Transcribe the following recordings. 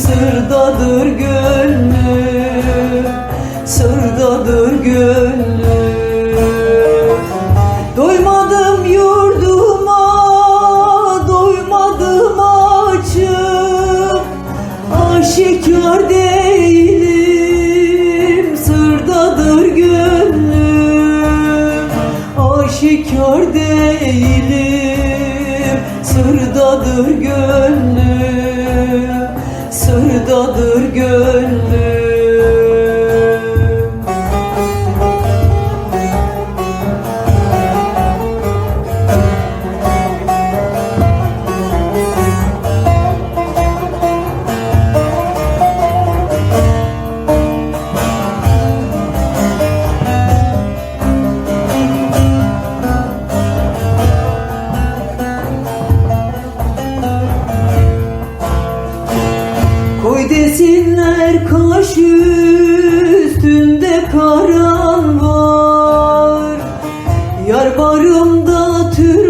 sırdadır gönlüm Sırdadır gönlüm. Doymadım yurduma Doymadım açım. Aşikar değilim Sırdadır gönlüm. Aşikar değilim Sırdadır gönlüm rüyadır gör Desinler kaş üstünde karan var. Yar barımda tür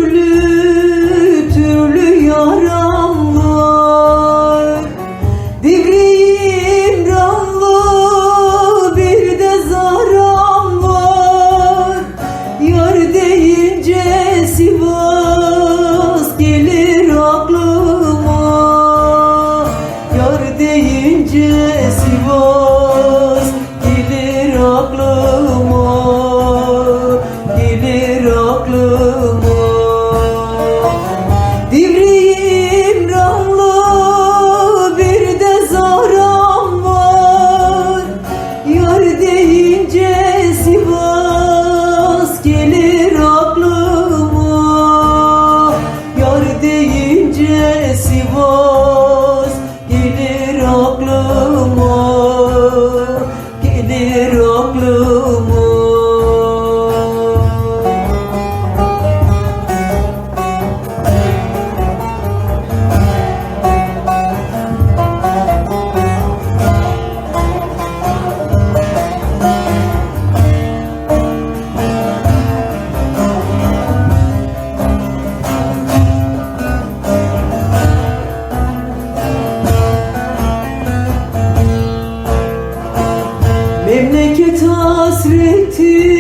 See vos. Hasretin